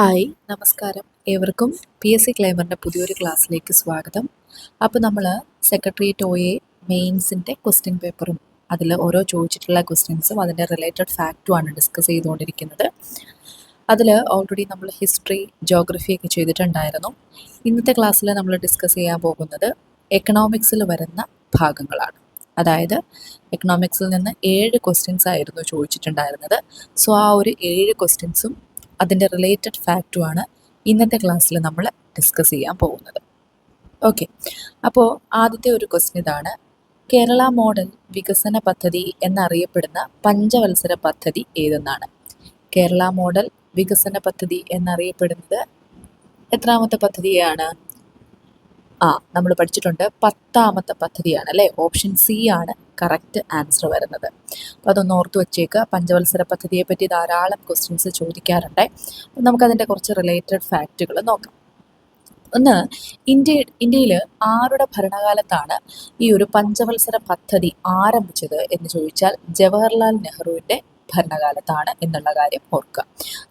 Hi നമസ്കാരം. ഏവർക്കും P S C ക്ലൈമറിന്റെ പുതിയൊരു ക്ലാസ്സിലേക്ക് സ്വാഗതം. അപ്പോൾ നമ്മൾ സെക്രട്ടേറിയറ്റ് ഒ എ മെയിൻസിന്റെ ക്വസ്റ്റ്യൻ പേപ്പറും അതിൽ ഓരോ ചോദിച്ചിട്ടുള്ള ക്വസ്റ്റ്യൻസും അതിന്റെ റിലേറ്റഡ് ഫാക്റ്റുമാണ് ഡിസ്കസ് ചെയ്തുകൊണ്ടിരിക്കുന്നത്. അതിൽ ഓൾറെഡി നമ്മൾ ഹിസ്റ്ററി ജോഗ്രഫി ഒക്കെ ചെയ്തിട്ടുണ്ടായിരുന്നു. ഇന്നത്തെ ക്ലാസ്സിൽ നമ്മൾ ഡിസ്കസ് ചെയ്യാൻ പോകുന്നത് എക്കണോമിക്സിൽ വരുന്ന ഭാഗങ്ങളാണ്. അതായത് എക്കണോമിക്സിൽ നിന്ന് ഏഴ് ക്വസ്റ്റ്യൻസ് ആയിരുന്നു ചോദിച്ചിട്ടുണ്ടായിരുന്നത്. സോ ആ ഒരു ഏഴ് ക്വസ്റ്റ്യൻസും അതിന്റെ റിലേറ്റഡ് ഫാക്റ്റുമാണ് ഇന്നത്തെ ക്ലാസ്സിൽ നമ്മൾ ഡിസ്കസ് ചെയ്യാൻ പോകുന്നത്. ഓക്കെ അപ്പോൾ ആദ്യത്തെ ഒരു ക്വസ്റ്റ്യൻ ഇതാണ്. കേരള മോഡൽ വികസന പദ്ധതി എന്നറിയപ്പെടുന്ന പഞ്ചവത്സര പദ്ധതി ഏതെന്നാണ്? കേരള മോഡൽ വികസന പദ്ധതി എന്നറിയപ്പെടുന്നത് എത്രാമത്തെ പദ്ധതിയാണ്? ആ നമ്മൾ പഠിച്ചിട്ടുണ്ട് പത്താമത്തെ പദ്ധതിയാണ് അല്ലേ ഓപ്ഷൻ സി ആണ് കറക്റ്റ് ആൻസർ വരുന്നത്. അപ്പോൾ അതൊന്ന് ഓർത്ത് വെച്ചേക്കുക. പഞ്ചവത്സര പദ്ധതിയെ പറ്റി ധാരാളം ക്വസ്റ്റ്യൻസ് ചോദിക്കാറുണ്ട്. അപ്പം നമുക്കതിന്റെ കുറച്ച് റിലേറ്റഡ് ഫാക്റ്റുകൾ നോക്കാം. ഒന്ന് ഇന്ത്യ ഇന്ത്യയിൽ ആരുടെ ഭരണകാലത്താണ് ഈ ഒരു പഞ്ചവത്സര പദ്ധതി ആരംഭിച്ചത് എന്ന് ചോദിച്ചാൽ ജവഹർലാൽ നെഹ്റുവിന്റെ ഭരണകാലത്താണ് എന്നുള്ള കാര്യം ഓർക്കുക.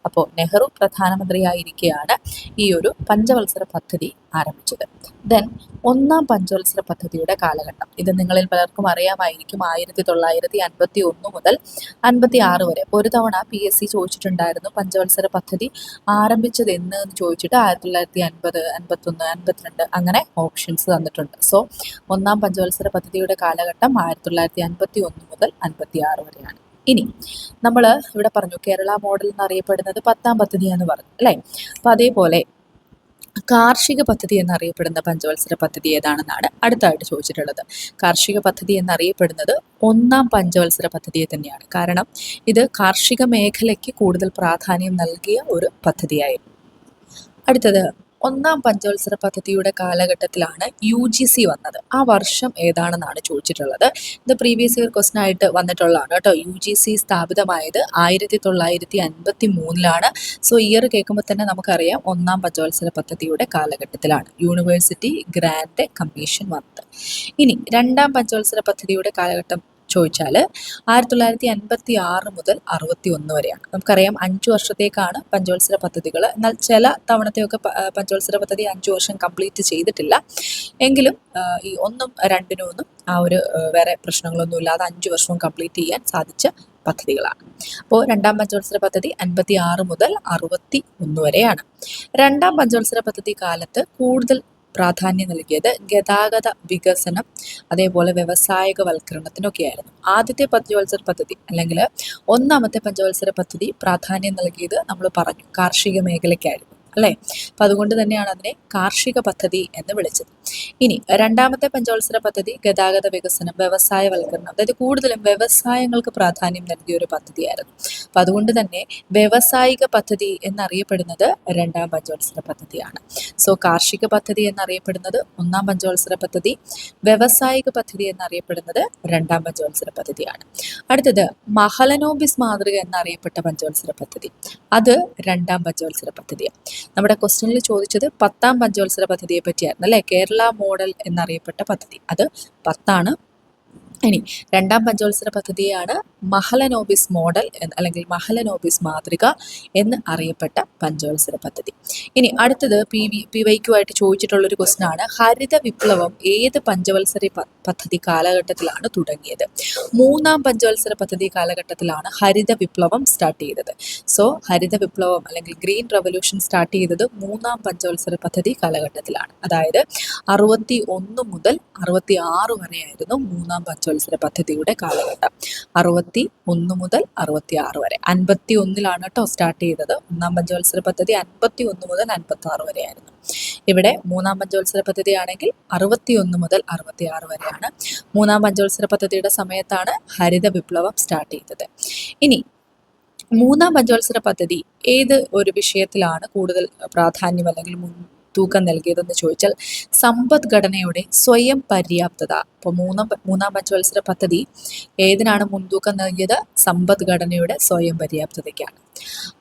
അപ്പോൾ നെഹ്റു പ്രധാനമന്ത്രിയായിരിക്കെയാണ് ഈ ഒരു പഞ്ചവത്സര പദ്ധതി ആരംഭിച്ചത്. ദെൻ ഒന്നാം പഞ്ചവത്സര പദ്ധതിയുടെ കാലഘട്ടം. ഇത് നിങ്ങളിൽ പലർക്കും അറിയാമായിരിക്കും. ആയിരത്തി തൊള്ളായിരത്തി അൻപത്തി ഒന്ന് മുതൽ അൻപത്തി ആറ് വരെ ഒരു തവണ പി എസ് സി ചോദിച്ചിട്ടുണ്ടായിരുന്നു പഞ്ചവത്സര പദ്ധതി ആരംഭിച്ചത് എന്ന് ചോദിച്ചിട്ട് ആയിരത്തി തൊള്ളായിരത്തി അൻപത് അൻപത്തൊന്ന് അൻപത്തിരണ്ട് അങ്ങനെ ഓപ്ഷൻസ് തന്നിട്ടുണ്ട്. സോ ഒന്നാം പഞ്ചവത്സര പദ്ധതിയുടെ കാലഘട്ടം ആയിരത്തി തൊള്ളായിരത്തി അൻപത്തി ഒന്ന് മുതൽ അൻപത്തി ആറ് വരെയാണ്. ഇനി നമ്മൾ ഇവിടെ പറഞ്ഞു കേരള മോഡൽ എന്നറിയപ്പെടുന്നത് പത്താം പദ്ധതിയാന്ന് പറഞ്ഞു അല്ലേ? അപ്പോൾ അതേപോലെ കാർഷിക പദ്ധതി എന്നറിയപ്പെടുന്ന പഞ്ചവത്സര പദ്ധതി ഏതാണെന്നാണ് അടുത്തായിട്ട് ചോദിച്ചിട്ടുള്ളത്. കാർഷിക പദ്ധതി എന്നറിയപ്പെടുന്നത് ഒന്നാം പഞ്ചവത്സര പദ്ധതിയെ തന്നെയാണ്. കാരണം ഇത് കാർഷിക മേഖലയ്ക്ക് കൂടുതൽ പ്രാധാന്യം നൽകിയ ഒരു പദ്ധതിയായിരുന്നു അടുത്തത് ഒന്നാം പഞ്ചവത്സര പദ്ധതിയുടെ കാലഘട്ടത്തിലാണ് യു ജി സി വന്നത്. ആ വർഷം ഏതാണെന്നാണ് ചോദിച്ചിട്ടുള്ളത്. ഇത് പ്രീവിയസ് ഇയർ ക്വസ്റ്റൻ ആയിട്ട് വന്നിട്ടുള്ളതാണ് കേട്ടോ. യു ജി സി സ്ഥാപിതമായത് ആയിരത്തി തൊള്ളായിരത്തി അൻപത്തി മൂന്നിലാണ് സോ ഇയർ കേൾക്കുമ്പോൾ തന്നെ നമുക്കറിയാം ഒന്നാം പഞ്ചവത്സര പദ്ധതിയുടെ കാലഘട്ടത്തിലാണ് യൂണിവേഴ്സിറ്റി ഗ്രാൻഡ് കമ്മീഷൻ വന്നത്. ഇനി രണ്ടാം പഞ്ചവത്സര പദ്ധതിയുടെ കാലഘട്ടം ചോദിച്ചാൽ ആയിരത്തി തൊള്ളായിരത്തി അൻപത്തി ആറ് മുതൽ അറുപത്തി ഒന്ന് വരെയാണ്. നമുക്കറിയാം അഞ്ച് വർഷത്തേക്കാണ് പഞ്ചവത്സര പദ്ധതികൾ എന്നാൽ ചില തവണത്തെയൊക്കെ പഞ്ചവത്സര പദ്ധതി അഞ്ച് വർഷം കംപ്ലീറ്റ് ചെയ്തിട്ടില്ല. എങ്കിലും ഈ ഒന്നും രണ്ടിനും ഒന്നും ആ ഒരു വേറെ പ്രശ്നങ്ങളൊന്നും ഇല്ലാതെ അഞ്ച് വർഷവും കംപ്ലീറ്റ് ചെയ്യാൻ സാധിച്ച പദ്ധതികളാണ്. അപ്പോൾ രണ്ടാം പഞ്ചവത്സര പദ്ധതി അൻപത്തി ആറ് മുതൽ അറുപത്തി ഒന്ന് വരെയാണ്. രണ്ടാം പഞ്ചവത്സര പദ്ധതി കാലത്ത് കൂടുതൽ പ്രാധാന്യം നൽകിയത് ഗതാഗത വികസനം അതേപോലെ വ്യവസായികവൽക്കരണത്തിനൊക്കെയായിരുന്നു. ആദ്യത്തെ പഞ്ചവത്സര പദ്ധതി അല്ലെങ്കിൽ ഒന്നാമത്തെ പഞ്ചവത്സര പദ്ധതി പ്രാധാന്യം നൽകിയത് നമ്മൾ പറഞ്ഞു കാർഷിക മേഖലയ്ക്കായിരുന്നു. അല്ലേ? അപ്പം അതുകൊണ്ട് തന്നെയാണ് അതിനെ കാർഷിക പദ്ധതി എന്ന് വിളിച്ചത്. ഇനി രണ്ടാമത്തെ പഞ്ചവത്സര പദ്ധതി ഗതാഗത വികസനം വ്യവസായവൽക്കരണം. അതായത് കൂടുതലും വ്യവസായങ്ങൾക്ക് പ്രാധാന്യം നൽകിയ ഒരു പദ്ധതിയായിരുന്നു. അപ്പം അതുകൊണ്ട് തന്നെ വ്യവസായിക പദ്ധതി എന്നറിയപ്പെടുന്നത് രണ്ടാം പഞ്ചവത്സര പദ്ധതിയാണ്. സോ കാർഷിക പദ്ധതി എന്നറിയപ്പെടുന്നത് ഒന്നാം പഞ്ചവത്സര പദ്ധതി വ്യവസായിക പദ്ധതി എന്നറിയപ്പെടുന്നത് രണ്ടാം പഞ്ചവത്സര പദ്ധതിയാണ്. അടുത്തത് മഹലനോബിസ് മാതൃക എന്നറിയപ്പെട്ട പഞ്ചവത്സര പദ്ധതി. അത് രണ്ടാം പഞ്ചവത്സര പദ്ധതിയാണ്. നമ്മുടെ ക്വസ്റ്റ്യനിൽ ചോദിച്ചത് പത്താം പഞ്ചവത്സര പദ്ധതിയെ പറ്റിയായിരുന്നു അല്ലേ? കേരള മോഡൽ എന്നറിയപ്പെട്ട പദ്ധതി. അത് പത്താണ്. ഇനി രണ്ടാം പഞ്ചവത്സര പദ്ധതിയാണ് മഹലനോബിസ് മോഡൽ അല്ലെങ്കിൽ മഹലനോബിസ് മാതൃക എന്ന് അറിയപ്പെട്ട പഞ്ചവത്സര പദ്ധതി. ഇനി അടുത്തത് പി വി പി വൈക്കുമായിട്ട് ചോദിച്ചിട്ടുള്ള ചോദിച്ചിട്ടുള്ളൊരു ക്വസ്റ്റൻ ആണ്. ഹരിത വിപ്ലവം ഏത് പഞ്ചവത്സര പദ്ധതി കാലഘട്ടത്തിലാണ് തുടങ്ങിയത്? മൂന്നാം പഞ്ചവത്സര പദ്ധതി കാലഘട്ടത്തിലാണ് ഹരിത വിപ്ലവം സ്റ്റാർട്ട് ചെയ്തത്. സോ ഹരിത വിപ്ലവം അല്ലെങ്കിൽ ഗ്രീൻ റവല്യൂഷൻ സ്റ്റാർട്ട് ചെയ്തത് മൂന്നാം പഞ്ചവത്സര പദ്ധതി കാലഘട്ടത്തിലാണ്. അതായത് അറുപത്തി ഒന്ന് മുതൽ അറുപത്തി ആറ് വരെയായിരുന്നു മൂന്നാം പഞ്ചവത്സര പദ്ധതിയുടെ കാലഘട്ടം. അറുപത്തി ഒന്ന് മുതൽ അറുപത്തി ആറ് വരെ. അൻപത്തി ഒന്നിലാണ് കേട്ടോ സ്റ്റാർട്ട് ചെയ്തത്. ഒന്നാം പഞ്ചവത്സര പദ്ധതി അൻപത്തി ഒന്ന് മുതൽ അൻപത്തി ആറ് വരെയായിരുന്നു. ഇവിടെ മൂന്നാം പഞ്ചവത്സര പദ്ധതി ആണെങ്കിൽ അറുപത്തി ഒന്ന് മുതൽ അറുപത്തി ആറ് വരെയാണ്. മൂന്നാം പഞ്ചവത്സര പദ്ധതിയുടെ സമയത്താണ് ഹരിത വിപ്ലവം സ്റ്റാർട്ട് ചെയ്തത്. ഇനി മൂന്നാം പഞ്ചവത്സര പദ്ധതി ഏത് ഒരു വിഷയത്തിലാണ് കൂടുതൽ പ്രാധാന്യം അല്ലെങ്കിൽ മുൻതൂക്കം നൽകിയതെന്ന് ചോദിച്ചാൽ സമ്പദ്ഘടനയുടെ സ്വയം പര്യാപ്തത. അപ്പോൾ മൂന്നാം മൂന്നാം പഞ്ചവത്സര പദ്ധതി ഏതിനാണ് മുൻതൂക്കം നൽകിയത്? സമ്പദ്ഘടനയുടെ സ്വയം പര്യാപ്തതയ്ക്കാണ്.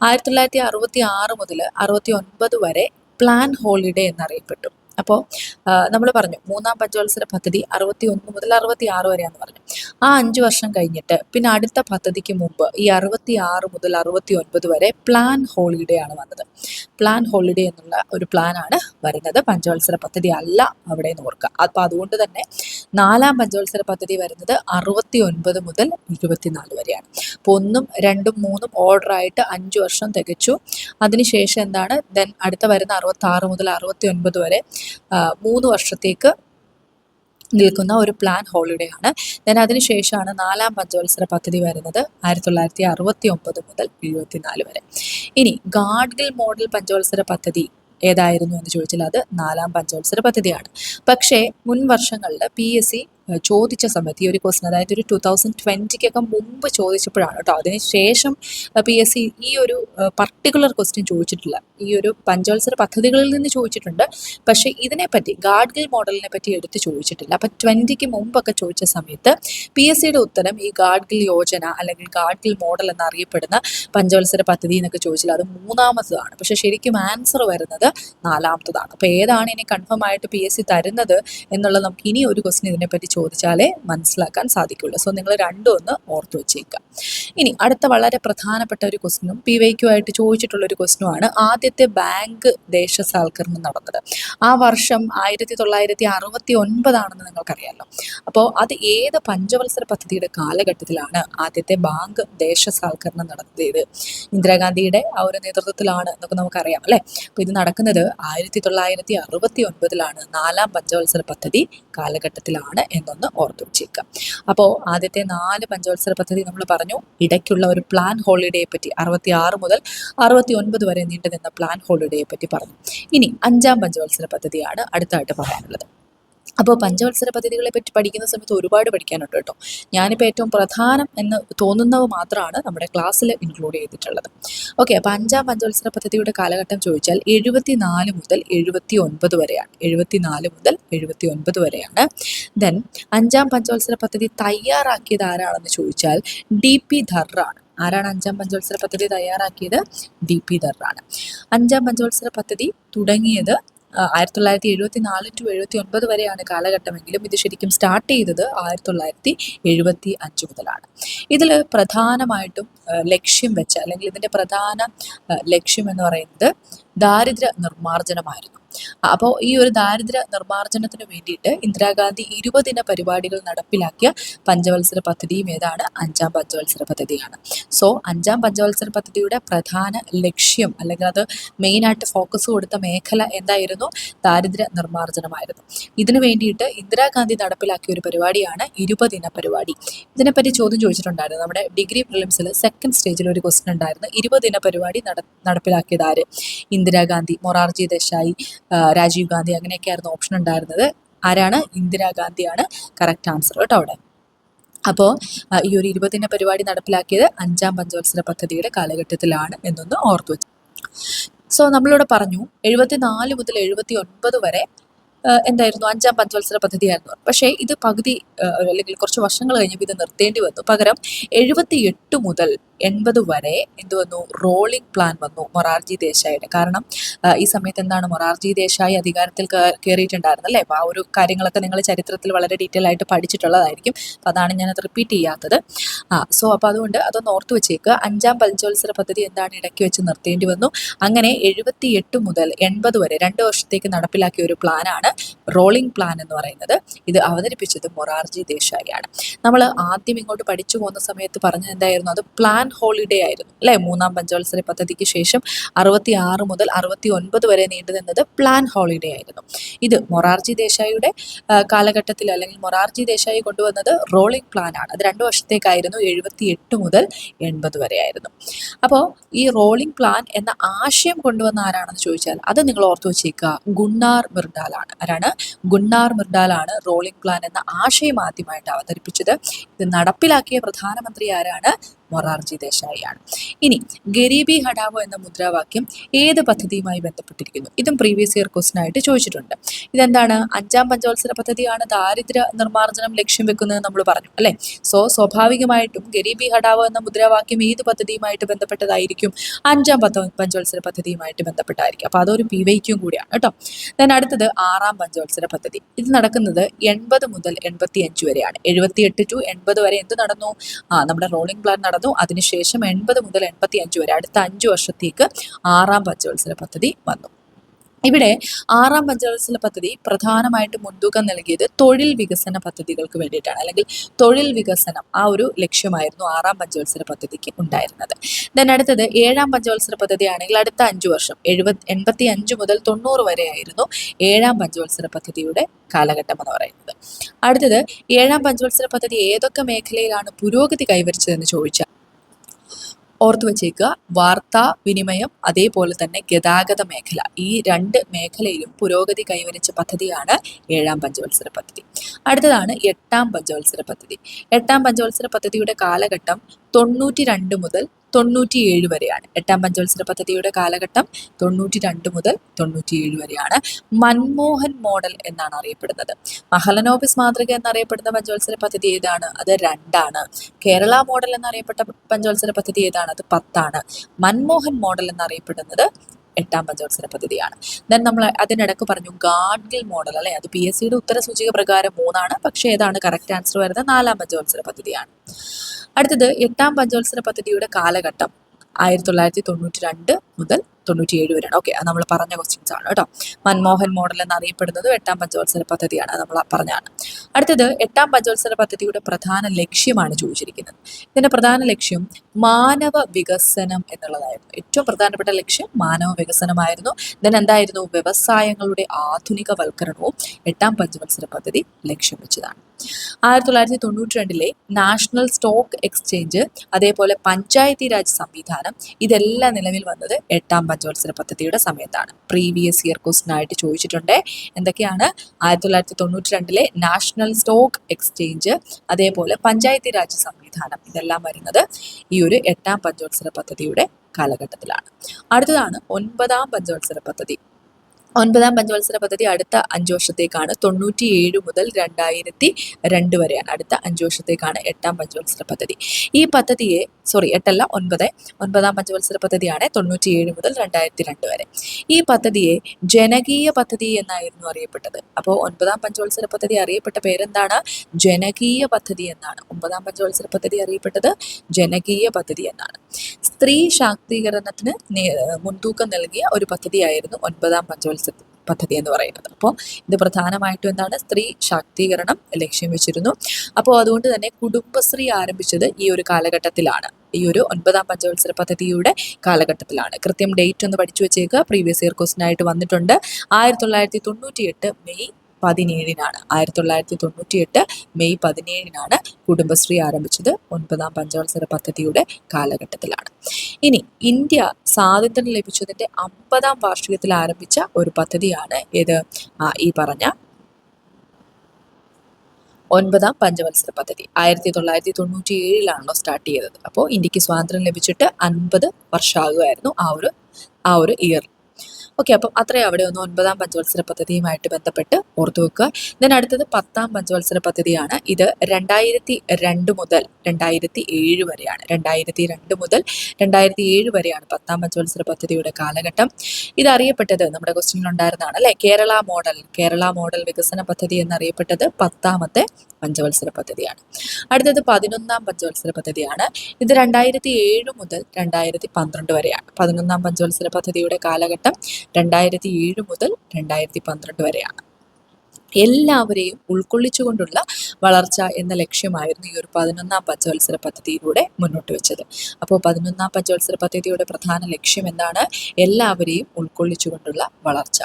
ആയിരത്തി തൊള്ളായിരത്തി അറുപത്തി ആറ് മുതൽ അറുപത്തി ഒൻപത് വരെ പ്ലാൻ ഹോളിഡേ എന്നറിയപ്പെട്ടു. അപ്പോൾ നമ്മൾ പറഞ്ഞു മൂന്നാം പഞ്ചവത്സര പദ്ധതി അറുപത്തി ഒന്ന് മുതൽ അറുപത്തി ആറ് വരെയാണെന്ന് പറഞ്ഞു. ആ അഞ്ച് വർഷം കഴിഞ്ഞിട്ട്. പിന്നെ അടുത്ത പദ്ധതിക്ക് മുമ്പ് ഈ അറുപത്തി ആറ് മുതൽ അറുപത്തി ഒൻപത് വരെ പ്ലാൻ ഹോളിഡേ ആണ് വന്നത്. പ്ലാൻ ഹോളിഡേ എന്നുള്ള ഒരു പ്ലാനാണ് വരുന്നത്. പഞ്ചവത്സര പദ്ധതി അല്ല അവിടെ നിന്ന് ഓർക്കുക. അപ്പോൾ അതുകൊണ്ട് തന്നെ നാലാം പഞ്ചവത്സര പദ്ധതി വരുന്നത് അറുപത്തി ഒൻപത് മുതൽ ഇരുപത്തിനാല് വരെയാണ്. അപ്പോൾ ഒന്നും രണ്ടും മൂന്നും ഓർഡറായിട്ട് അഞ്ച് വർഷം തികച്ചു. അതിനുശേഷം എന്താണ്? ദെൻ അടുത്ത വരുന്ന അറുപത്തി ആറ് മുതൽ അറുപത്തി ഒൻപത് വരെ മൂന്ന് വർഷത്തേക്ക് നിൽക്കുന്ന ഒരു പ്ലാൻ ഹോളിഡേ ആണ് ദെൻ അതിനുശേഷമാണ് നാലാം പഞ്ചവത്സര പദ്ധതി വരുന്നത് ആയിരത്തി തൊള്ളായിരത്തി അറുപത്തി ഒമ്പത് മുതൽ എഴുപത്തിനാല് വരെ. ഇനി ഗാഡ്ഗിൽ മോഡൽ പഞ്ചവത്സര പദ്ധതി ഏതായിരുന്നു എന്ന് ചോദിച്ചാൽ അത് നാലാം പഞ്ചവത്സര പദ്ധതിയാണ്. പക്ഷേ മുൻ വർഷങ്ങളിൽ പി എസ് സി ചോദിച്ച സമയത്ത് ഈ ഒരു ക്വസ്റ്റൻ അതായത് ഒരു ടു തൗസൻഡ് ട്വന്റിക്കൊക്കെ മുമ്പ് ചോദിച്ചപ്പോഴാണ് കേട്ടോ. അതിനുശേഷം പി എസ് സി ഈ ഒരു പർട്ടിക്കുലർ ക്വസ്റ്റ്യൻ ചോദിച്ചിട്ടില്ല. ഈ ഒരു പഞ്ചവത്സര പദ്ധതികളിൽ നിന്ന് ചോദിച്ചിട്ടുണ്ട്. പക്ഷേ ഇതിനെപ്പറ്റി ഗാഡ്ഗിൽ മോഡലിനെ പറ്റി എടുത്ത് ചോദിച്ചിട്ടില്ല. അപ്പം ട്വന്റിക്ക് മുമ്പൊക്കെ ചോദിച്ച സമയത്ത് പി എസ് സിയുടെ ഉത്തരം ഈ ഗാഡ്ഗിൽ യോജന അല്ലെങ്കിൽ ഗാഡ്ഗിൽ മോഡൽ എന്നറിയപ്പെടുന്ന പഞ്ചവത്സര പദ്ധതി എന്നൊക്കെ ചോദിച്ചില്ല അത് മൂന്നാമത്തതാണ്. പക്ഷെ ശരിക്കും ആൻസർ വരുന്നത് നാലാമത്തതാണ്. അപ്പോൾ ഏതാണ് ഇനി കൺഫേം ആയിട്ട് പി എസ് സി തരുന്നത് എന്നുള്ളത് നമുക്ക് ഇനി ഒരു ക്വസ്റ്റ്യൻ ഇതിനെപ്പറ്റി ചോദിച്ചാലേ മനസ്സിലാക്കാൻ സാധിക്കുള്ളൂ. സോ നിങ്ങൾ രണ്ടും ഒന്ന് ഓർത്തു വെച്ചേക്കുക ഇനി അടുത്ത വളരെ പ്രധാനപ്പെട്ട ഒരു ക്വസ്റ്റിനും പി വൈക്കുമായിട്ട് ചോദിച്ചിട്ടുള്ള ഒരു ക്വസ്റ്റിനുമാണ് ആദ്യത്തെ ബാങ്ക് ദേശസാൽക്കരണം നടന്നത്. ആ വർഷം ആയിരത്തി തൊള്ളായിരത്തി അറുപത്തി ഒൻപതാണെന്ന് നിങ്ങൾക്കറിയാമല്ലോ അപ്പോൾ അത് ഏത് പഞ്ചവത്സര പദ്ധതിയുടെ കാലഘട്ടത്തിലാണ് ആദ്യത്തെ ബാങ്ക് ദേശസാൽക്കരണം നടത്തിയത്? ഇന്ദിരാഗാന്ധിയുടെ ആ ഒരു നേതൃത്വത്തിലാണ് എന്നൊക്കെ നമുക്കറിയാം അല്ലേ? അപ്പോൾ ഇത് നടക്കുന്നത് ആയിരത്തി തൊള്ളായിരത്തി അറുപത്തി ഒൻപതിലാണ് നാലാം പഞ്ചവത്സര പദ്ധതി കാലഘട്ടത്തിലാണ് എന്നൊന്ന് ഓർത്തു വെച്ചേക്കുക അപ്പോൾ ആദ്യത്തെ നാല് പഞ്ചവത്സര പദ്ധതി നമ്മൾ പറഞ്ഞു ഇടയ്ക്കുള്ള ഒരു പ്ലാൻ ഹോളിഡേയെ പറ്റി അറുപത്തി ആറ് മുതൽ അറുപത്തി ഒൻപത് വരെ നീണ്ടു നിന്ന പ്ലാൻ ഹോളിഡേയെ പറ്റി പറഞ്ഞു. ഇനി അഞ്ചാം പഞ്ചവത്സര പദ്ധതിയാണ് അടുത്തായിട്ട് പറയാനുള്ളത്. അപ്പോൾ പഞ്ചവത്സര പദ്ധതികളെ പറ്റി പഠിക്കുന്ന സമയത്ത് ഒരുപാട് പഠിക്കാനുണ്ട് കേട്ടോ. ഞാനിപ്പോൾ ഏറ്റവും പ്രധാനം എന്ന് തോന്നുന്നവ മാത്രമാണ് നമ്മുടെ ക്ലാസ്സിൽ ഇൻക്ലൂഡ് ചെയ്തിട്ടുള്ളത്. ഓക്കെ അപ്പോൾ അഞ്ചാം പഞ്ചവത്സര പദ്ധതിയുടെ കാലഘട്ടം ചോദിച്ചാൽ എഴുപത്തി നാല് മുതൽ എഴുപത്തി ഒൻപത് വരെയാണ്. എഴുപത്തി നാല് മുതൽ എഴുപത്തി ഒൻപത് വരെയാണ്. ദെൻ അഞ്ചാം പഞ്ചവത്സര പദ്ധതി തയ്യാറാക്കിയത് ആരാണെന്ന് ചോദിച്ചാൽ ഡി പി ധറാണ് ആരാണ് അഞ്ചാം പഞ്ചവത്സര പദ്ധതി തയ്യാറാക്കിയത്? ഡി പി ധറാണ് അഞ്ചാം പഞ്ചവത്സര പദ്ധതി തുടങ്ങിയത് ആയിരത്തി തൊള്ളായിരത്തി എഴുപത്തി നാല് ടു എഴുപത്തി ഒൻപത് വരെയാണ് കാലഘട്ടമെങ്കിലും ഇത് ശരിക്കും സ്റ്റാർട്ട് ചെയ്തത് ആയിരത്തി തൊള്ളായിരത്തി എഴുപത്തി അഞ്ച് മുതലാണ്. ഇതിൽ പ്രധാനമായിട്ടും ലക്ഷ്യം വെച്ച അല്ലെങ്കിൽ ഇതിന്റെ പ്രധാന ലക്ഷ്യം എന്ന് പറയുന്നത് ദാരിദ്ര്യ നിർമ്മാർജനമായിരുന്നു. അപ്പോൾ ഈ ഒരു ദാരിദ്ര്യ നിർമ്മാർജനത്തിന് വേണ്ടിയിട്ട് ഇന്ദിരാഗാന്ധി ഇരുപതിന പരിപാടികൾ നടപ്പിലാക്കിയ പഞ്ചവത്സര പദ്ധതിയും ഏതാണ്? അഞ്ചാം പഞ്ചവത്സര പദ്ധതിയാണ്. സോ അഞ്ചാം പഞ്ചവത്സര പദ്ധതിയുടെ പ്രധാന ലക്ഷ്യം അല്ലെങ്കിൽ അത് മെയിനായിട്ട് ഫോക്കസ് കൊടുത്ത മേഖല എന്തായിരുന്നു? ദാരിദ്ര്യ നിർമ്മാർജനമായിരുന്നു. ഇതിനു വേണ്ടിയിട്ട് ഇന്ദിരാഗാന്ധി നടപ്പിലാക്കിയ ഒരു പരിപാടിയാണ് ഇരുപതിന പരിപാടി. ഇതിനെപ്പറ്റി ചോദ്യം ചോദിച്ചിട്ടുണ്ടായിരുന്നു. നമ്മുടെ ഡിഗ്രി പ്രിലിംസിൽ സെക്കൻഡ് സ്റ്റേജിൽ ഒരു ക്വസ്റ്റൻ ഉണ്ടായിരുന്നു. ഇരുപതിന പരിപാടി നട നടപ്പിലാക്കിയത് ആര്? ഇന്ദിരാഗാന്ധി മൊറാർജി ദേശായി രാജീവ് ഗാന്ധി അങ്ങനെയൊക്കെയായിരുന്നു ഓപ്ഷൻ ഉണ്ടായിരുന്നത്. ആരാണ്? ഇന്ദിരാഗാന്ധിയാണ് കറക്റ്റ് ആൻസർ കേട്ടോ അവിടെ. അപ്പോൾ ഈ ഒരു ഇരുപതിന പരിപാടി നടപ്പിലാക്കിയത് അഞ്ചാം പഞ്ചവത്സര പദ്ധതിയുടെ കാലഘട്ടത്തിലാണ് എന്നൊന്ന് ഓർത്തു വെച്ചു സോ നമ്മളിവിടെ പറഞ്ഞു എഴുപത്തിനാല് മുതൽ എഴുപത്തി ഒൻപത് വരെ എന്തായിരുന്നു? അഞ്ചാം പഞ്ചവത്സര പദ്ധതിയായിരുന്നു. പക്ഷേ ഇത് പകുതി അല്ലെങ്കിൽ കുറച്ച് വർഷങ്ങൾ കഴിഞ്ഞപ്പോൾ ഇത് നിർത്തേണ്ടി വന്നു. പകരം എഴുപത്തി എട്ട് മുതൽ എൺപത് വരെ എന്ത് വന്നു? റോളിംഗ് പ്ലാൻ വന്നു മൊറാർജി ദേശായിയുടെ കാരണം ഈ സമയത്ത് എന്താണ്? മൊറാർജി ദേശായി അധികാരത്തിൽ കയറിയിട്ടുണ്ടായിരുന്നു അല്ലേ? അപ്പോൾ ആ ഒരു കാര്യങ്ങളൊക്കെ നിങ്ങൾ ചരിത്രത്തിൽ വളരെ ഡീറ്റെയിൽ ആയിട്ട് പഠിച്ചിട്ടുള്ളതായിരിക്കും. അപ്പോൾ അതാണ് ഞാനത് റിപ്പീറ്റ് ചെയ്യാത്തത്. ആ സോ അപ്പോൾ അതുകൊണ്ട് അതൊന്ന് ഓർത്ത് വെച്ചേക്കുക അഞ്ചാം പഞ്ചവത്സര പദ്ധതി എന്താണ് ഇടയ്ക്ക് വെച്ച് നിർത്തേണ്ടി വന്നു? അങ്ങനെ എഴുപത്തി എട്ട് മുതൽ എൺപത് വരെ രണ്ട് വർഷത്തേക്ക് നടപ്പിലാക്കിയ ഒരു പ്ലാനാണ് റോളിംഗ് പ്ലാൻ എന്ന് പറയുന്നത്. ഇത് അവതരിപ്പിച്ചത് മൊറാർജി ദേശായിയാണ്. നമ്മൾ ആദ്യം ഇങ്ങോട്ട് പഠിച്ചു പോകുന്ന സമയത്ത് പറഞ്ഞത് എന്തായിരുന്നു? അത് പ്ലാൻ ഹോളിഡേ ആയിരുന്നു അല്ലേ? മൂന്നാം പഞ്ചവത്സര പദ്ധതിക്ക് ശേഷം അറുപത്തി ആറ് മുതൽ അറുപത്തി ഒൻപത് വരെ നീണ്ടു നിന്നത് പ്ലാൻ ഹോളിഡേ ആയിരുന്നു. ഇത് മൊറാർജി ദേശായിയുടെ കാലഘട്ടത്തിൽ അല്ലെങ്കിൽ മൊറാർജി ദേശായി കൊണ്ടുവന്നത് റോളിംഗ് പ്ലാൻ ആണ്. അത് രണ്ട് വർഷത്തേക്കായിരുന്നു എഴുപത്തി എട്ട് മുതൽ എൺപത് വരെ ആയിരുന്നു. അപ്പോൾ ഈ റോളിംഗ് പ്ലാൻ എന്ന ആശയം കൊണ്ടുവന്ന ആരാണെന്ന് ചോദിച്ചാൽ അത് നിങ്ങൾ ഓർത്തു വെച്ചേക്കുക ഗുണ്ണാർ മിർഡാലാണ്. ആരാണ്? ഗുണ്ണാർ മിർഡാലാണ് റോളിംഗ് പ്ലാൻ എന്ന ആശയം ആദ്യമായിട്ട് അവതരിപ്പിച്ചത്. ഇത് നടപ്പിലാക്കിയ പ്രധാനമന്ത്രി ആരാണ്? മൊറാർജി ദേശായിയാണ്. ഇനി ഗരീബി ഹടാവോ എന്ന മുദ്രാവാക്യം ഏത് പദ്ധതിയുമായി ബന്ധപ്പെട്ടിരിക്കുന്നു? ഇതും പ്രീവിയസ് ഇയർ ക്വസ്റ്റൻ ആയിട്ട് ചോദിച്ചിട്ടുണ്ട്. ഇതെന്താണ്? അഞ്ചാം പഞ്ചവത്സര പദ്ധതിയാണ് ദാരിദ്ര്യ നിർമ്മാർജനം ലക്ഷ്യം വെക്കുന്നത് നമ്മൾ പറഞ്ഞു അല്ലേ? സോ സ്വാഭാവികമായിട്ടും ഗരീബി ഹടാവോ എന്ന മുദ്രാവാക്യം ഏത് പദ്ധതിയുമായിട്ട് ബന്ധപ്പെട്ടതായിരിക്കും? അഞ്ചാം പദ്ധ പഞ്ചവത്സര പദ്ധതിയുമായിട്ട് ബന്ധപ്പെട്ടായിരിക്കും. അപ്പോൾ അതൊരു പി വൈക്കും കൂടിയാണ് കേട്ടോ. ദെൻ അടുത്തത് ആറാം പഞ്ചവത്സര പദ്ധതി. ഇത് നടക്കുന്നത് എൺപത് മുതൽ എൺപത്തി അഞ്ച് വരെയാണ്. എഴുപത്തി എട്ട് ടു എൺപത് വരെ എന്ത് നടന്നു? ആ നമ്മുടെ റോളിംഗ് പ്ലാൻ നടന്നു. നടന്നു അതിനുശേഷം എൺപത് മുതൽ എൺപത്തി അഞ്ച് വരെ അടുത്ത അഞ്ച് വർഷത്തേക്ക് ആറാം പഞ്ചവത്സര പദ്ധതി വന്നു. ഇവിടെ ആറാം പഞ്ചവത്സര പദ്ധതി പ്രധാനമായിട്ട് മുൻതൂക്കം നൽകിയത് തൊഴിൽ വികസന പദ്ധതികൾക്ക് വേണ്ടിയിട്ടാണ്. അല്ലെങ്കിൽ തൊഴിൽ വികസനം ആ ഒരു ലക്ഷ്യമായിരുന്നു ആറാം പഞ്ചവത്സര പദ്ധതിക്ക് ഉണ്ടായിരുന്നത്. ദൻ അടുത്തത് ഏഴാം പഞ്ചവത്സര പദ്ധതി ആണെങ്കിൽ അടുത്ത അഞ്ചു വർഷം എഴുപത് എൺപത്തി അഞ്ച് മുതൽ തൊണ്ണൂറ് വരെയായിരുന്നു ഏഴാം പഞ്ചവത്സര പദ്ധതിയുടെ കാലഘട്ടം എന്ന് പറയുന്നത്. അടുത്തത് ഏഴാം പഞ്ചവത്സര പദ്ധതി ഏതൊക്കെ മേഖലയിലാണ് പുരോഗതി കൈവരിച്ചതെന്ന് ചോദിച്ചാൽ ഓർത്തു വച്ചേക്കുക. വാർത്താ വിനിമയം അതേപോലെ തന്നെ ഗതാഗത മേഖല. ഈ രണ്ട് മേഖലയിലും പുരോഗതി കൈവരിച്ച പദ്ധതിയാണ് ഏഴാം പഞ്ചവത്സര പദ്ധതി. അടുത്തതാണ് എട്ടാം പഞ്ചവത്സര പദ്ധതി. എട്ടാം പഞ്ചവത്സര പദ്ധതിയുടെ കാലഘട്ടം തൊണ്ണൂറ്റി രണ്ട് മുതൽ തൊണ്ണൂറ്റിയേഴ് വരെയാണ്. എട്ടാം പഞ്ചവത്സര പദ്ധതിയുടെ കാലഘട്ടം തൊണ്ണൂറ്റി രണ്ട് മുതൽ തൊണ്ണൂറ്റിയേഴ് വരെയാണ്. മൻമോഹൻ മോഡൽ എന്നാണ് അറിയപ്പെടുന്നത്. മഹലനോബിസ് മാതൃക എന്നറിയപ്പെടുന്ന പഞ്ചവത്സര പദ്ധതി ഏതാണ്? അത് രണ്ടാണ്. കേരള മോഡൽ എന്നറിയപ്പെട്ട പഞ്ചവത്സര പദ്ധതി ഏതാണ്? അത് പത്താണ്. മൻമോഹൻ മോഡൽ എന്നറിയപ്പെടുന്നത് എട്ടാം പഞ്ചവത്സര പദ്ധതിയാണ്. ദെൻ നമ്മൾ അതിനിടക്ക് പറഞ്ഞു ഗാഡ്ഗിൽ മോഡൽ അല്ലെ? അത് പി എസ് സിയുടെ ഉത്തര സൂചിക പ്രകാരം മൂന്നാണ്. പക്ഷേ ഏതാണ്? കറക്റ്റ് ആൻസർ വരുന്നത് നാലാം പഞ്ചവത്സര പദ്ധതിയാണ്. അടുത്തത് എട്ടാം പഞ്ചവത്സര പദ്ധതിയുടെ കാലഘട്ടം. ആയിരത്തി തൊള്ളായിരത്തി തൊണ്ണൂറ്റി രണ്ട് മുതൽ തൊണ്ണൂറ്റിയേഴ് വരെയാണ്. ഓക്കെ അത് നമ്മൾ പറഞ്ഞ ക്വസ്റ്റ്യൻസ് ആണ് കേട്ടോ. മൻമോഹൻ മോഡൽ എന്നറിയപ്പെടുന്നത് എട്ടാം പഞ്ചവത്സര പദ്ധതിയാണ് നമ്മൾ പറഞ്ഞാണ് അടുത്തത് എട്ടാം പഞ്ചവത്സര പദ്ധതിയുടെ പ്രധാന ലക്ഷ്യമാണ് ചോദിച്ചിരിക്കുന്നത്. ഇതിന്റെ പ്രധാന ലക്ഷ്യം മാനവ വികസനം എന്നുള്ളതായിരുന്നു. ഏറ്റവും പ്രധാനപ്പെട്ട ലക്ഷ്യം മാനവ വികസനമായിരുന്നു. ദെൻ എന്തായിരുന്നു? വ്യവസായങ്ങളുടെ ആധുനികവൽക്കരണവും എട്ടാം പഞ്ചവത്സര പദ്ധതി ലക്ഷ്യം വെച്ചതാണ്. ആയിരത്തി തൊള്ളായിരത്തി തൊണ്ണൂറ്റി രണ്ടിലെ നാഷണൽ സ്റ്റോക്ക് എക്സ്ചേഞ്ച് അതേപോലെ പഞ്ചായത്തി രാജ് സംവിധാനം ഇതെല്ലാം നിലവിൽ വന്നത് എട്ടാം പഞ്ചവത്സര പദ്ധതിയുടെ സമയത്താണ്. പ്രീവിയസ് ഇയർ ക്വസ്റ്റൻ ആയിട്ട് ചോദിച്ചിട്ടുണ്ട്. എന്തൊക്കെയാണ്? ആയിരത്തി തൊള്ളായിരത്തി തൊണ്ണൂറ്റി രണ്ടിലെ നാഷണൽ സ്റ്റോക്ക് എക്സ്ചേഞ്ച് അതേപോലെ പഞ്ചായത്തി രാജ് സംവിധാനം ഇതെല്ലാം വരുന്നത് ഈ ഒരു എട്ടാം പഞ്ചവത്സര പദ്ധതിയുടെ കാലഘട്ടത്തിലാണ്. അടുത്തതാണ് ഒൻപതാം പഞ്ചവത്സര പദ്ധതി. ഒൻപതാം പഞ്ചവത്സര പദ്ധതി അടുത്ത അഞ്ചു വർഷത്തേക്കാണ്. തൊണ്ണൂറ്റി ഏഴ് മുതൽ രണ്ടായിരത്തി രണ്ട് വരെയാണ് അടുത്ത അഞ്ചു വർഷത്തേക്കാണ് എട്ടാം പഞ്ചവത്സര പദ്ധതി. ഈ പദ്ധതിയെ സോറി എട്ടല്ല ഒൻപത് ഒൻപതാം പഞ്ചവത്സര പദ്ധതിയാണ് തൊണ്ണൂറ്റി ഏഴ് മുതൽ രണ്ടായിരത്തി രണ്ട് വരെ. ഈ പദ്ധതിയെ ജനകീയ പദ്ധതി എന്നായിരുന്നു അറിയപ്പെട്ടത്. അപ്പോൾ ഒൻപതാം പഞ്ചവത്സര പദ്ധതി അറിയപ്പെട്ട പേരെന്താണ്? ജനകീയ പദ്ധതി എന്നാണ്. ഒമ്പതാം പഞ്ചവത്സര പദ്ധതി അറിയപ്പെട്ടത് ജനകീയ പദ്ധതി എന്നാണ്. സ്ത്രീ ശാക്തീകരണത്തിന് മുൻതൂക്കം നൽകിയ ഒരു പദ്ധതിയായിരുന്നു ഒൻപതാം പഞ്ചവത്സര പദ്ധതി എന്ന് പറയുന്നത്. അപ്പോൾ ഇത് പ്രധാനമായിട്ടും എന്താണ്? സ്ത്രീ ശാക്തീകരണം ലക്ഷ്യം വെച്ചിരുന്നു. അപ്പോൾ അതുകൊണ്ട് തന്നെ കുടുംബശ്രീ ആരംഭിച്ചത് ഈ ഒരു കാലഘട്ടത്തിലാണ്. ഈ ഒരു ഒൻപതാം പഞ്ചവത്സര പദ്ധതിയുടെ കാലഘട്ടത്തിലാണ്. കൃത്യം ഡേറ്റ് ഒന്ന് പഠിച്ചു വെച്ചേക്കുക. പ്രീവിയസ് ഇയർ ക്വസ്റ്റൻ ആയിട്ട് വന്നിട്ടുണ്ട്. ആയിരത്തി തൊള്ളായിരത്തി തൊണ്ണൂറ്റി എട്ട് മെയ് പതിനേഴിനാണ്. ആയിരത്തി തൊള്ളായിരത്തി തൊണ്ണൂറ്റി എട്ട് മെയ് പതിനേഴിനാണ് കുടുംബശ്രീ ആരംഭിച്ചത്. ഒൻപതാം പഞ്ചവത്സര പദ്ധതിയുടെ കാലഘട്ടത്തിലാണ്. ഇനി ഇന്ത്യ സ്വാതന്ത്ര്യം ലഭിച്ചതിന്റെ അമ്പതാം വാർഷികത്തിൽ ആരംഭിച്ച ഒരു പദ്ധതിയാണ് ഏത്? ഈ പറഞ്ഞ ഒൻപതാം പഞ്ചവത്സര പദ്ധതി. ആയിരത്തി തൊള്ളായിരത്തി തൊണ്ണൂറ്റി ഏഴിലാണല്ലോ സ്റ്റാർട്ട് ചെയ്തത്. അപ്പോൾ ഇന്ത്യയ്ക്ക് സ്വാതന്ത്ര്യം ലഭിച്ചിട്ട് അൻപത് വർഷമാകുമായിരുന്നു ആ ഒരു ആ ഒരു ഇയർ ഓക്കെ അപ്പം അത്രയും അവിടെ ഒന്ന് ഒൻപതാം പഞ്ചവത്സര പദ്ധതിയുമായിട്ട് ബന്ധപ്പെട്ട് ഓർത്തു വെക്കുക. ദെൻ അടുത്തത് പത്താം പഞ്ചവത്സര പദ്ധതിയാണ്. ഇത് രണ്ടായിരത്തി രണ്ട് മുതൽ രണ്ടായിരത്തി ഏഴ് വരെയാണ്. രണ്ടായിരത്തി രണ്ട് മുതൽ രണ്ടായിരത്തി ഏഴ് വരെയാണ് പത്താം പഞ്ചവത്സര പദ്ധതിയുടെ കാലഘട്ടം. ഇത് നമ്മുടെ ക്വസ്റ്റ്യനിൽ ഉണ്ടായിരുന്നതാണ് അല്ലെ? കേരള മോഡൽ കേരള മോഡൽ വികസന പദ്ധതി എന്നറിയപ്പെട്ടത് പത്താമത്തെ പഞ്ചവത്സര പദ്ധതിയാണ്. അടുത്തത് പതിനൊന്നാം പഞ്ചവത്സര പദ്ധതിയാണ്. ഇത് രണ്ടായിരത്തി ഏഴ് മുതൽ രണ്ടായിരത്തി പന്ത്രണ്ട് വരെയാണ്. പതിനൊന്നാം പഞ്ചവത്സര പദ്ധതിയുടെ കാലഘട്ടം രണ്ടായിരത്തി ഏഴ് മുതൽ രണ്ടായിരത്തി പന്ത്രണ്ട് വരെയാണ്. എല്ലാവരെയും ഉൾക്കൊള്ളിച്ചുകൊണ്ടുള്ള വളർച്ച എന്ന ലക്ഷ്യമായിരുന്നു ഈ ഒരു പതിനൊന്നാം പഞ്ചവത്സര പദ്ധതിയിലൂടെ മുന്നോട്ട് വെച്ചത്. അപ്പോൾ പതിനൊന്നാം പഞ്ചവത്സര പദ്ധതിയുടെ പ്രധാന ലക്ഷ്യം എന്താണ്? എല്ലാവരെയും ഉൾക്കൊള്ളിച്ചുകൊണ്ടുള്ള വളർച്ച.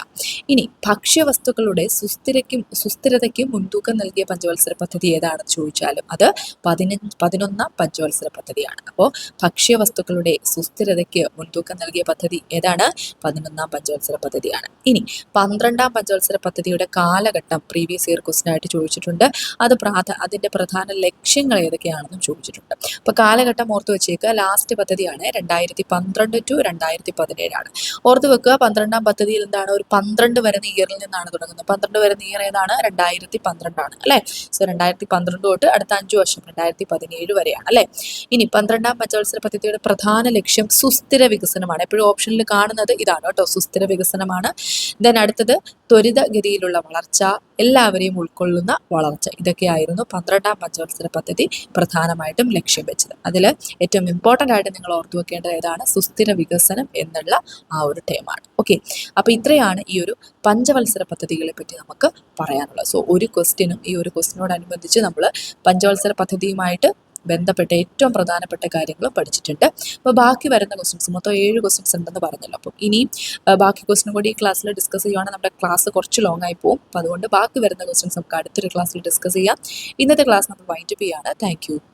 ഇനി ഭക്ഷ്യവസ്തുക്കളുടെ സുസ്ഥിരയ്ക്കും സുസ്ഥിരതയ്ക്കും മുൻതൂക്കം നൽകിയ പഞ്ചവത്സര പദ്ധതി ഏതാണെന്ന് ചോദിച്ചാലും അത് പതിനഞ്ച് പതിനൊന്നാം പഞ്ചവത്സര പദ്ധതിയാണ്. അപ്പോൾ ഭക്ഷ്യവസ്തുക്കളുടെ സുസ്ഥിരതയ്ക്ക് മുൻതൂക്കം നൽകിയ പദ്ധതി ഏതാണ്? പതിനൊന്നാം പഞ്ചവത്സര പദ്ധതിയാണ്. ഇനി പന്ത്രണ്ടാം പഞ്ചവത്സര പദ്ധതിയുടെ കാലഘട്ടം ഘട്ടം പ്രീവിയസ് ഇയർ ക്വസ്റ്റൻ ആയിട്ട് ചോദിച്ചിട്ടുണ്ട്. അത് പ്രാധാ അതിന്റെ പ്രധാന ലക്ഷ്യങ്ങൾ ഏതൊക്കെയാണെന്നും ചോദിച്ചിട്ടുണ്ട്. അപ്പോൾ കാലഘട്ടം ഓർത്ത് വെച്ചേക്കുക ലാസ്റ്റ് പദ്ധതിയാണ് രണ്ടായിരത്തി പന്ത്രണ്ട് ടു രണ്ടായിരത്തി പതിനേഴാണ്. ഓർത്ത് വെക്കുക പന്ത്രണ്ടാം പദ്ധതിയിൽ എന്താണ്? ഒരു പന്ത്രണ്ട് വരുന്ന ഇയറിൽ നിന്നാണ് തുടങ്ങുന്നത്. പന്ത്രണ്ട് വരുന്ന ഇയർ ഏതാണ്? രണ്ടായിരത്തി പന്ത്രണ്ടാണ് അല്ലേ? സോ രണ്ടായിരത്തി പന്ത്രണ്ട് തൊട്ട് അടുത്ത അഞ്ച് വർഷം രണ്ടായിരത്തി പതിനേഴ് വരെയാണ് അല്ലേ? ഇനി പന്ത്രണ്ടാം പഞ്ചവത്സര പദ്ധതിയുടെ പ്രധാന ലക്ഷ്യം സുസ്ഥിര വികസനമാണ്. എപ്പോഴും ഓപ്ഷനിൽ കാണുന്നത് ഇതാണ് കേട്ടോ സുസ്ഥിര വികസനമാണ്. ദെൻ അടുത്തത് ത്വരിതഗതിയിലുള്ള വളർച്ച എല്ലാവരെയും ഉൾക്കൊള്ളുന്ന വളർച്ച. ഇതൊക്കെയായിരുന്നു പന്ത്രണ്ടാം പഞ്ചവത്സര പദ്ധതി പ്രധാനമായിട്ടും ലക്ഷ്യം വെച്ചത്. അതിൽ ഏറ്റവും ഇമ്പോർട്ടന്റ് ആയിട്ട് നിങ്ങൾ ഓർത്തു വെക്കേണ്ടത് ഏതാണ്? സുസ്ഥിര വികസനം എന്നുള്ള ആ ഒരു ടേമാണ് ഓക്കെ അപ്പോൾ ഇത്രയാണ് ഈ ഒരു പഞ്ചവത്സര പദ്ധതികളെ പറ്റി നമുക്ക് പറയാനുള്ളത്. സോ ഒരു ക്വസ്റ്റ്യനും ഈ ഒരു ക്വസ്റ്റിനോടനുബന്ധിച്ച് നമ്മൾ പഞ്ചവത്സര പദ്ധതിയുമായിട്ട് ബന്ധപ്പെട്ട ഏറ്റവും പ്രധാനപ്പെട്ട കാര്യങ്ങൾ പഠിച്ചിട്ടുണ്ട്. അപ്പോൾ ബാക്കി വരുന്ന ക്വസ്റ്റ്യൻസ് മൊത്തം ഏഴ് ക്വസ്റ്റ്യൻസ് ഉണ്ടെന്ന് പറഞ്ഞല്ലോ. അപ്പോൾ ഇനി ബാക്കി ക്വസ്റ്റിനും കൂടി ഈ ക്ലാസ്സിൽ ഡിസ്കസ് ചെയ്യുവാണെങ്കിൽ നമ്മുടെ ക്ലാസ് കുറച്ച് ലോങ് ആയി പോകും അപ്പോൾ അതുകൊണ്ട് ബാക്കി വരുന്ന ക്വസ്റ്റ്യൻസ് നമുക്ക് അടുത്തൊരു ക്ലാസ്സിൽ ഡിസ്കസ് ചെയ്യാം. ഇന്നത്തെ ക്ലാസ് നമ്മൾ വൈൻഡപ്പ് ചെയ്യാണ്. താങ്ക്